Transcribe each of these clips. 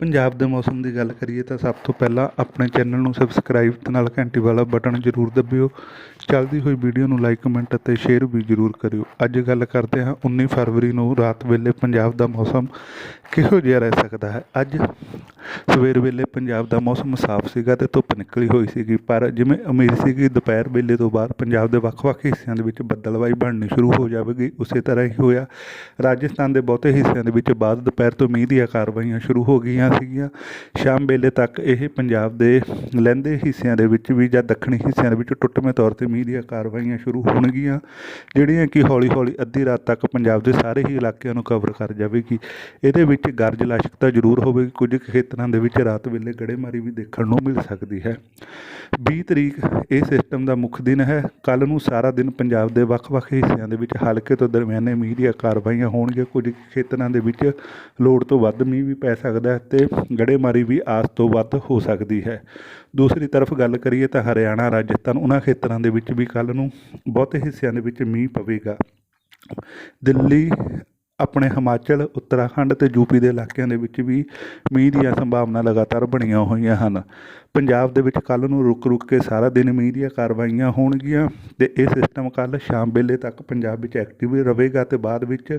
ਪੰਜਾਬ ਦੇ ਮੌਸਮ ਦੀ ਗੱਲ ਕਰੀਏ ਤਾਂ ਸਭ ਤੋਂ ਪਹਿਲਾਂ ਆਪਣੇ ਚੈਨਲ ਨੂੰ ਸਬਸਕ੍ਰਾਈਬ ਤੇ ਨਾਲ ਘੰਟੀ ਵਾਲਾ ਬਟਨ ਜ਼ਰੂਰ ਦਬਿਓ। ਚੱਲਦੀ ਹੋਈ ਵੀਡੀਓ ਨੂੰ ਲਾਈਕ ਕਮੈਂਟ ਅਤੇ ਸ਼ੇਅਰ ਵੀ ਜ਼ਰੂਰ ਕਰਿਓ। ਅੱਜ ਗੱਲ ਕਰਦੇ ਹਾਂ 19 ਫਰਵਰੀ ਨੂੰ ਰਾਤ ਵੇਲੇ ਪੰਜਾਬ ਦਾ ਮੌਸਮ ਕਿਹੋ ਜਿਹਾ ਰਹਿ ਸਕਦਾ ਹੈ? ਅੱਜ ਸਵੇਰ ਵੇਲੇ ਪੰਜਾਬ ਦਾ ਮੌਸਮ ਸਾਫ਼ ਸੀਗਾ ਤੇ ਧੁੱਪ ਨਿਕਲੀ ਹੋਈ ਸੀਗੀ, ਪਰ ਜਿਵੇਂ ਉਮੀਦ ਸੀ ਕਿ ਦੁਪਹਿਰ ਵੇਲੇ ਤੋਂ ਬਾਅਦ ਪੰਜਾਬ ਦੇ ਵੱਖ-ਵੱਖ ਹਿੱਸਿਆਂ ਦੇ ਵਿੱਚ ਬੱਦਲਵਾਈ ਬਣਨੀ ਸ਼ੁਰੂ ਹੋ ਜਾਵੇਗੀ, ਉਸੇ ਤਰ੍ਹਾਂ ਹੀ ਹੋਇਆ। ਰਾਜਸਥਾਨ ਦੇ ਬਹੁਤੇ ਹਿੱਸਿਆਂ ਦੇ ਵਿੱਚ ਬਾਅਦ ਦੁਪਹਿਰ ਤੋਂ ਮੀਂਹ ਦੀਆਂ ਕਾਰਵਾਈਆਂ ਸ਼ੁਰੂ ਹੋ ਗਈਆਂ ਸੀਗੀਆਂ। ਸ਼ਾਮ ਵੇਲੇ ਤੱਕ ਇਹ ਪੰਜਾਬ ਦੇ ਲਹਿੰਦੇ ਹਿੱਸਿਆਂ ਦੇ ਵਿੱਚ ਵੀ ਜਾਂ ਦੱਖਣੀ ਹਿੱਸਿਆਂ ਦੇ ਵਿੱਚ ਟੁੱਟਵੇਂ ਤੌਰ ਤੇ ਮੀਂਹ ਦੀਆਂ ਕਾਰਵਾਈਆਂ ਸ਼ੁਰੂ ਹੋਣਗੀਆਂ, ਜਿਹੜੀਆਂ ਕਿ ਹੌਲੀ-ਹੌਲੀ ਅੱਧੀ ਰਾਤ ਤੱਕ ਪੰਜਾਬ ਦੇ ਸਾਰੇ ਹੀ ਇਲਾਕਿਆਂ ਨੂੰ ਕਵਰ ਕਰ ਜਾਵੇਗੀ। ਇਹਦੇ ਵਿੱਚ ਗਰਜ ਲਸ਼ਕਤਾ ਜ਼ਰੂਰ ਹੋਵੇਗੀ। ਕੁਝ ਕੁ ਖੇਤਰਾਂ ਦੇ ਵਿੱਚ ਰਾਤ ਵੇਲੇ ਗੜੇਮਾਰੀ ਵੀ ਦੇਖਣ ਨੂੰ ਮਿਲ ਸਕਦੀ ਹੈ। 20 ਤਰੀਕ ਇਹ ਸਿਸਟਮ ਦਾ ਮੁੱਖ ਦਿਨ ਹੈ। ਕੱਲ ਨੂੰ ਸਾਰਾ ਦਿਨ ਪੰਜਾਬ ਦੇ ਵੱਖ-ਵੱਖ ਹਿੱਸਿਆਂ ਦੇ ਵਿੱਚ ਹਲਕੇ ਤੋਂ ਦਰਮਿਆਨੇ ਮੀਂਹ ਦੀਆਂ ਕਾਰਵਾਈਆਂ ਹੋਣਗੀਆਂ। ਕੁਝ ਖੇਤਰਾਂ ਦੇ ਵਿੱਚ ਲੋੜ ਤੋਂ ਵੱਧ ਮੀਂਹ ਵੀ ਪੈ ਸਕਦਾ ਹੈ ਤੇ ਗੜੇਮਾਰੀ ਵੀ ਆਸ ਤੋਂ ਵੱਧ ਹੋ ਸਕਦੀ ਹੈ। ਦੂਸਰੀ ਤਰਫ ਗੱਲ ਕਰੀਏ ਤਾਂ ਹਰਿਆਣਾ, ਰਾਜਸਥਾਨ ਉਹਨਾਂ ਖੇਤਰਾਂ ਦੇ ਵਿੱਚ ਵੀ ਕੱਲ ਨੂੰ ਬਹੁਤੇ ਹਿੱਸਿਆਂ ਦੇ ਵਿੱਚ ਮੀਂਹ ਪਵੇਗਾ। ਦਿੱਲੀ ਆਪਣੇ ਹਿਮਾਚਲ, ਉੱਤਰਾਖੰਡ ਤੇ ਯੂਪੀ ਦੇ ਇਲਾਕਿਆਂ ਦੇ ਵਿੱਚ ਵੀ ਮੀਂਹ ਦੀਆਂ ਸੰਭਾਵਨਾ ਲਗਾਤਾਰ ਬਣੀਆਂ ਹੋਈਆਂ ਹਨ। ਪੰਜਾਬ ਦੇ ਵਿੱਚ ਕੱਲ ਨੂੰ ਰੁਕ ਰੁਕ ਕੇ ਸਾਰਾ ਦਿਨ ਮੀਂਹ ਦੀਆਂ ਕਾਰਵਾਈਆਂ ਹੋਣਗੀਆਂ ਤੇ ਇਹ ਸਿਸਟਮ ਕੱਲ ਸ਼ਾਮ ਵੇਲੇ ਤੱਕ ਪੰਜਾਬ ਵਿੱਚ ਐਕਟਿਵ ਰਹੇਗਾ ਤੇ ਬਾਅਦ ਵਿੱਚ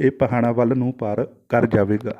ਇਹ ਪਹਾੜਾਂ ਵੱਲ ਨੂੰ ਪਾਰ ਕਰ ਜਾਵੇਗਾ।